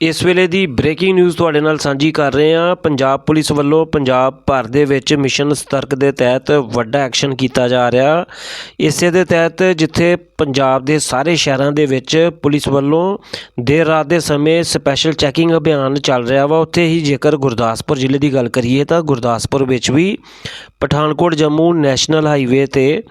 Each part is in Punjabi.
ਇਸ ਵੇਲੇ ਦੀ ਬ੍ਰੇਕਿੰਗ ਨਿਊਜ਼ ਤੁਹਾਡੇ ਨਾਲ ਸਾਂਝੀ ਕਰ ਰਹੇ ਹਾਂ। ਪੰਜਾਬ ਪੁਲਿਸ ਵੱਲੋਂ ਪੰਜਾਬ ਭਰ ਦੇ ਵਿੱਚ ਮਿਸ਼ਨ ਸਤਰਕ ਦੇ ਤਹਿਤ ਵੱਡਾ ਐਕਸ਼ਨ ਕੀਤਾ ਜਾ ਰਿਹਾ। ਇਸੇ ਦੇ ਤਹਿਤ ਜਿੱਥੇ ਪੰਜਾਬ ਦੇ ਸਾਰੇ ਸ਼ਹਿਰਾਂ ਦੇ ਵਿੱਚ ਪੁਲਿਸ ਵੱਲੋਂ ਦੇਰ ਰਾਤ ਦੇ ਸਮੇਂ ਸਪੈਸ਼ਲ ਚੈਕਿੰਗ ਅਭਿਆਨ ਚੱਲ ਰਿਹਾ ਵਾ। ਉੱਥੇ ਹੀ ਜੇਕਰ ਗੁਰਦਾਸਪੁਰ ਜ਼ਿਲ੍ਹੇ ਦੀ ਗੱਲ ਕਰੀਏ ਤਾਂ ਗੁਰਦਾਸਪੁਰ ਵਿੱਚ ਵੀ ਪਠਾਨਕੋਟ ਜੰਮੂ ਨੈਸ਼ਨਲ ਹਾਈਵੇ ਤੇ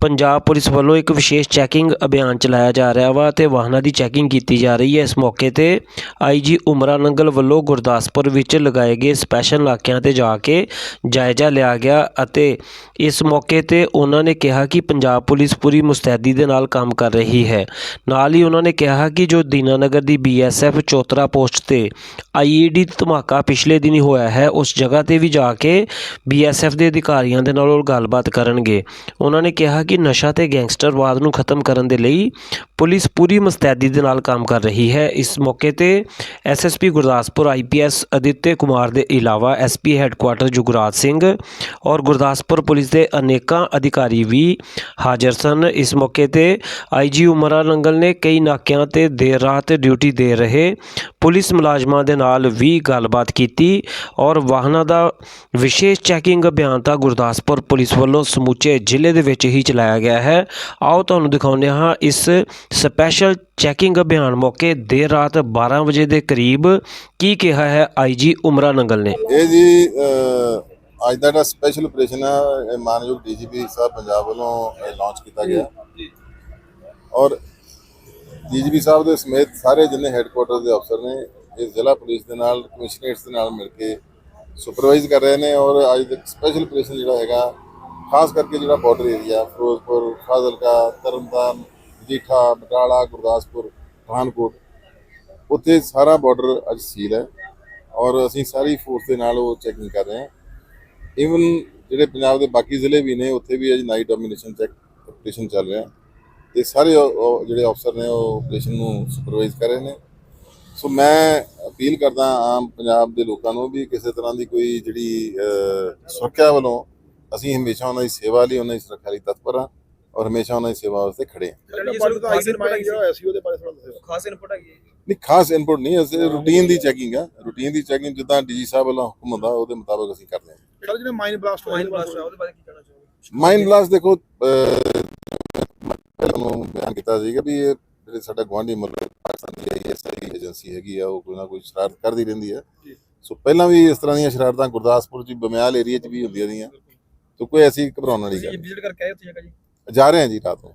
ਪੰਜਾਬ ਪੁਲਿਸ ਵੱਲੋਂ ਇੱਕ ਵਿਸ਼ੇਸ਼ ਚੈਕਿੰਗ ਅਭਿਆਨ ਚਲਾਇਆ ਜਾ ਰਿਹਾ ਵਾ ਅਤੇ ਵਾਹਨਾਂ ਦੀ ਚੈਕਿੰਗ ਕੀਤੀ ਜਾ ਰਹੀ ਹੈ। ਇਸ ਮੌਕੇ ਤੇ ਆਈਜੀ ਉਮਰਾ ਨੰਗਲ ਵੱਲੋਂ ਗੁਰਦਾਸਪੁਰ ਵਿੱਚ ਲਗਾਏ ਗਏ ਸਪੈਸ਼ਲ ਨਾਕਿਆਂ ਤੇ ਜਾ ਕੇ ਜਾਇਜ਼ਾ ਲਿਆ ਗਿਆ ਅਤੇ ਇਸ ਮੌਕੇ ਤੇ ਉਹਨਾਂ ਨੇ ਕਿਹਾ ਕਿ ਪੰਜਾਬ ਪੁਲਿਸ ਪੂਰੀ ਮੁਸਤੈਦੀ ਦੇ ਨਾਲ ਕੰਮ ਕਰ ਰਹੀ ਹੈ। ਨਾਲ ਹੀ ਉਹਨਾਂ ਨੇ ਕਿਹਾ ਕਿ ਜੋ ਦੀਨਾਨਗਰ ਦੀ ਬੀਐਸਐਫ ਚੋਤਰਾ ਪੋਸਟ ਤੇ ਆਈਈਡੀ ਧਮਾਕਾ ਪਿਛਲੇ ਦਿਨੀ ਹੋਇਆ ਹੈ, ਉਸ ਜਗ੍ਹਾ ਤੇ ਵੀ ਜਾ ਕੇ ਬੀਐਸਐਫ ਦੇ ਅਧਿਕਾਰੀਆਂ ਦੇ ਨਾਲ ਉਹ ਗੱਲਬਾਤ ਕਰਨਗੇ। ਉਹਨਾਂ ਨੇ ਕਿਹਾ ਕਿ ਨਸ਼ਾ ਤੇ ਗੈਂਗਸਟਰਵਾਦ ਨੂੰ ਖਤਮ ਕਰਨ ਦੇ ਲਈ ਪੁਲਿਸ ਪੂਰੀ ਮੁਸਤੈਦੀ ਦੇ ਨਾਲ ਕੰਮ ਕਰ ਰਹੀ ਹੈ। ਇਸ ਮੌਕੇ ਤੇ ਐਸਐਸਪੀ ਗੁਰਦਾਸਪੁਰ ਆਈਪੀਐਸ ਅਦਿੱਤੇ ਕੁਮਾਰ ਦੇ ਇਲਾਵਾ ਐਸਪੀ ਹੈੱਡਕੁਆਟਰ ਜੁਗਰਾਜ ਸਿੰਘ ਔਰ ਗੁਰਦਾਸਪੁਰ ਪੁਲਿਸ ਦੇ ਅਨੇਕਾਂ ਅਧਿਕਾਰੀ ਵੀ ਹਾਜ਼ਰ ਸਨ। ਇਸ ਮੌਕੇ ਤੇ ਆਈਜੀ ਉਮਰਾ ਨੰਗਲ ਨੇ ਕਈ ਨਾਕਿਆਂ ਤੇ ਦੇਰ ਰਾਤ ਡਿਊਟੀ ਦੇ ਰਹੇ ਪੁਲਿਸ ਮੁਲਾਜ਼ਮਾਂ ਦੇ ਨਾਲ ਵੀ ਗੱਲਬਾਤ ਕੀਤੀ ਔਰ ਵਾਹਨਾਂ ਦਾ ਵਿਸ਼ੇਸ਼ ਚੈਕਿੰਗ ਅਭਿਆਨ ਤਾਂ ਗੁਰਦਾਸਪੁਰ ਪੁਲਿਸ ਵੱਲੋਂ ਸਮੁੱਚੇ ਜ਼ਿਲ੍ਹੇ ਦੇ ਵਿੱਚ ਹੀ ਚਲਾਇਆ ਗਿਆ ਹੈ। ਆਓ ਤੁਹਾਨੂੰ ਦਿਖਾਉਂਦੇ ਹਾਂ ਇਸ ਸਪੈਸ਼ਲ ਚੈਕਿੰਗ ਅਭਿਆਨ ਮੌਕੇ ਦੇਰ ਰਾਤ 12 ਵਜੇ ਦੇ ਕਰੀਬ ਕੀ ਕਿਹਾ ਹੈ ਆਈਜੀ ਉਮਰਾ ਨੰਗਲ ਨੇ। ਇਹ ਜੀ ਅੱਜ ਦਾ ਜਿਹੜਾ ਸਪੈਸ਼ਲ ਆਪਰੇਸ਼ਨ ਹੈ ਇਹ ਮਾਨਯੋਗ ਡੀਜੀਪੀ ਸਾਹਿਬ ਪੰਜਾਬ ਵੱਲੋਂ ਲਾਂਚ ਕੀਤਾ ਗਿਆ। ਔਰ ਡੀਜੀਪੀ ਸਾਹਿਬ ਦੇ ਸਮੇਤ ਸਾਰੇ ਜਿੰਨੇ ਹੈੱਡਕੁਆਟਰ ਦੇ ਅਫਸਰ ਨੇ ਇਹ ਜ਼ਿਲ੍ਹਾ ਪੁਲਿਸ ਦੇ ਨਾਲ ਕਮਿਸ਼ਨਰੇਟਸ ਦੇ ਨਾਲ ਮਿਲ ਕੇ ਸੁਪਰਵਾਈਜ਼ ਕਰ ਰਹੇ ਨੇ। ਔਰ ਅੱਜ ਦਾ ਸਪੈਸ਼ਲ ਆਪਰੇਸ਼ਨ ਜਿਹੜਾ ਹੈਗਾ ਖਾਸ ਕਰਕੇ ਜਿਹੜਾ ਬਾਰਡਰ ਏਰੀਆ ਫਿਰੋਜ਼ਪੁਰ, ਫਾਜ਼ਿਲਕਾ, ਤਰਨਤਾਰਨ ਜੀਠਾ ਬਟਾਲਾ, ਗੁਰਦਾਸਪੁਰ, ਪਠਾਨਕੋਟ, ਉੱਥੇ ਸਾਰਾ ਬਾਰਡਰ ਅੱਜ ਸੀਲ ਹੈ ਔਰ ਅਸੀਂ ਸਾਰੀ ਫੋਰਸ ਦੇ ਨਾਲ ਉਹ ਚੈਕਿੰਗ ਕਰ ਰਹੇ ਹਾਂ। ਇਵਨ ਜਿਹੜੇ ਪੰਜਾਬ ਦੇ ਬਾਕੀ ਜ਼ਿਲ੍ਹੇ ਵੀ ਨੇ, ਉੱਥੇ ਵੀ ਅੱਜ ਨਾਈਟ ਡੋਮੀਨੇਸ਼ਨ ਚੈੱਕ ਆਪਰੇਸ਼ਨ ਚੱਲ ਰਿਹਾ ਤੇ ਸਾਰੇ ਜਿਹੜੇ ਅਫਸਰ ਨੇ ਉਹ ਆਪਰੇਸ਼ਨ ਨੂੰ ਸੁਪਰਵਾਈਜ਼ ਕਰ ਰਹੇ ਨੇ। ਸੋ ਮੈਂ ਅਪੀਲ ਕਰਦਾ ਆਮ ਪੰਜਾਬ ਦੇ ਲੋਕਾਂ ਨੂੰ ਵੀ ਕਿਸੇ ਤਰ੍ਹਾਂ ਦੀ ਕੋਈ ਜਿਹੜੀ ਸੁਰੱਖਿਆ ਵੱਲੋਂ ਅਸੀਂ ਹਮੇਸ਼ਾ ਉਹਨਾਂ ਦੀ ਸੇਵਾ ਲਈ ਉਹਨਾਂ ਦੀ ਸੁਰੱਖਿਆ ਲਈ ਤਤਪਰ ਹਾਂ ਔਰ ਹਮੇਸ਼ਾ ਉਹਨਾਂ ਦੀ ਸੇਵਾ ਵਾਸਤੇ ਖੜੇ ਹਾਂ। ਖਾਸ ਇਨਪੁਟ ਹੈਗੀ। ਨਹੀਂ ਖਾਸ ਇਨਪੁਟ ਨਹੀਂ ਅਸੀਂ ਰੂਟੀਨ ਦੀ ਚੈਕਿੰਗ ਆ। ਰੂਟੀਨ ਦੀ ਚੈਕਿੰਗ ਜਿੱਦਾਂ ਡੀਜੀ ਸਾਹਿਬ ਵੱਲੋਂ ਹੁਕਮ ਹੁੰਦਾ ਉਹਦੇ ਮੁਤਾਬਕ ਅਸੀਂ ਕਰਦੇ ਹਾਂ। ਜਿਹੜਾ ਮਾਈਨ ਬਲਾਸਟ ਹੋਇਆ ਮਾਈਨ ਇਹਦੇ ਬਾਰੇ ਬਲਾਸਟ ਹੋਇਆ ਉਹਦੇ ਬਾਰੇ ਕੀ ਕਹਿਣਾ ਚਾਹੋਗੇ? ਮਾਈਂਡ ਬਲਾਸਟ ਦੇਖੋ ਨੂੰ ਬਿਆਨ ਕੀਤਾ ਸੀਗਾ ਵੀ ਇਹ ਜਿਹੜੇ ਸਾਡਾ ਗਵਾਂਢੀ ਮੁਲਕ ਪਾਕਿਸਤਾਨ ਦੀ ਆਈਐਸਆਈ ਏਜੰਸੀ ਹੈਗੀ ਆ ਉਹ ਕੋਈ ਨਾ ਕੋਈ ਸ਼ਰਾਰਤ ਕਰਦੀ ਰਹਿੰਦੀ ਹੈ ਜੀ। ਸੋ ਪਹਿਲਾਂ ਵੀ ਇਸ ਤਰ੍ਹਾਂ ਦੀਆਂ ਸ਼ਰਾਰਤਾਂ ਗੁਰਦਾਸਪੁਰ ਚ ਬਮਿਆਲ ਏਰੀਆ ਚ ਵੀ ਹੁੰਦੀਆਂ ਰਹੀਆਂ। ਸੋ ਕੋਈ ਐਸੀ ਘਬਰਾਉਣ ਵਾਲੀ ਗੱਲ ਵਿਜ਼ਿਟ ਕਰਕੇ ਆਏ ਉੱਥੇ ਜਗ੍ਹਾ ਜੀ ਨਹੀਂ। ਜਾ? ਰਹੇ ਹਾਂ ਜੀ ਰਾਤ ਨੂੰ।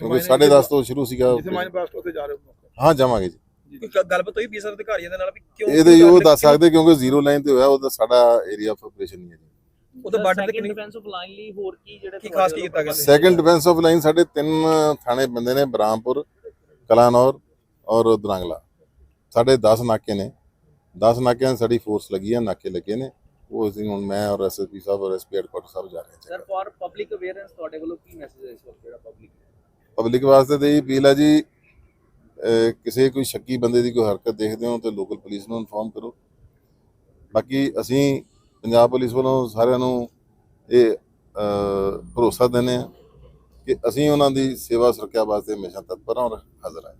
ਕਿਉਂਕਿ 10:30 ਤੋਂ ਸ਼ੁਰੂ ਸੀਗਾ। ਜਿੱਥੇ ਮਾਈਨ ਬਲਾਸਟ ਉੱਥੇ ਜਾ ਰਹੇ ਹੋ ਹਾਂ ਜਾਵਾਂਗੇ ਜੀ। ਕੋਈ ਗ- ਗੱਲਬਾਤ ਹੋਈ ਬੀਐਸਐਫ ਅਧਿਕਾਰੀਆਂ ਦੇ ਨਾਲ ਵੀ ਕਿਉਂ ਇਹਦੇ ਉਹ ਦੱਸ ਸਕਦੇ ਕਿਉਂਕਿ ਜ਼ੀਰੋ ਲਾਈਨ ਤੇ ਹੋਇਆ ਉਹਦਾ ਸਾਡਾ ਏਰੀਆ ਆਫ ਆਪਰੇਸ਼ਨ ਨਹੀਂ ਹੈ ਜੀ। ਉਹਦੇ ਬਾਰਡਰ ਤੇ ਕਿੰਨੀ ਡਿਫੈਂਸ ਆਫ ਲਾਈਨ ਲਈ ਹੋਰ ਕੀ ਜਿਹੜੇ ਕੀ ਖਾਸ ਕੀ ਕੀਤਾ ਗਿਆ? ਸੀ? ਸੈਕੰਡ ਡਿਫੈਂਸ ਆਫ ਲਾਈਨ ਸਾਡੇ ਤਿੰਨ ਥਾਣੇ ਬੰਦੇ ਨੇ ਬਰਾਮਪੁਰ ਕਲਾਨੌਰ ਔਰ ਦਰਾਂਗਲਾ। ਸਾਡੇ 10 ਨਾਕੇ ਨੇ। 10 ਨਾਕਿਆਂ 'ਤੇ ਸਾਡੀ ਫੋਰਸ ਲੱਗੀ ਹੈ ਨਾਕੇ ਲੱਗੇ ਨੇ। ਉਹ ਅਸੀਂ ਹੁਣ ਮੈਂ ਔਰ ਐਸਐਸਪੀ ਸਾਹਿਬ ਔਰ ਐਸਪੀ ਹੈਡਕੁਆਟਰ ਸਾਹਿਬ ਜਾ ਰਹੇ ਸਰ ਫॉर ਪਬਲਿਕ ਅਵੇਅਰੈਂਸ ਤੁਹਾਡੇ ਵੱਲੋਂ ਕੀ ਮੈਸੇਜ ਹੈ ਇਸ ਵਕਤ ਜਿਹੜਾ ਪਬਲਿਕ ਪਬਲਿਕ ਵਾਸਤੇ ਤੇ ਇਹ ਅਪੀਲ ਹੈ ਜੀ ਕਿਸੇ ਕੋਈ ਸ਼ੱਕੀ ਬੰਦੇ ਦੀ ਕੋਈ ਹਰਕਤ ਦੇਖਦੇ ਹੋ ਤੇ ਲੋਕਲ ਪੁਲਿਸ ਨੂੰ ਇਨਫੋਰਮ ਕਰੋ। ਬਾਕੀ ਅਸੀਂ ਪੰਜਾਬ ਪੁਲਿਸ ਵੱਲੋਂ ਸਾਰਿਆਂ ਨੂੰ ਇਹ ਭਰੋਸਾ ਦਿੰਦੇ ਹਾਂ ਕਿ ਅਸੀਂ ਉਹਨਾਂ ਦੀ ਸੇਵਾ ਸੁਰੱਖਿਆ ਵਾਸਤੇ ਹਮੇਸ਼ਾ ਤਤਪਰ ਹਾਂ ਔਰ ਹਾਜ਼ਰ ਹਾਂ।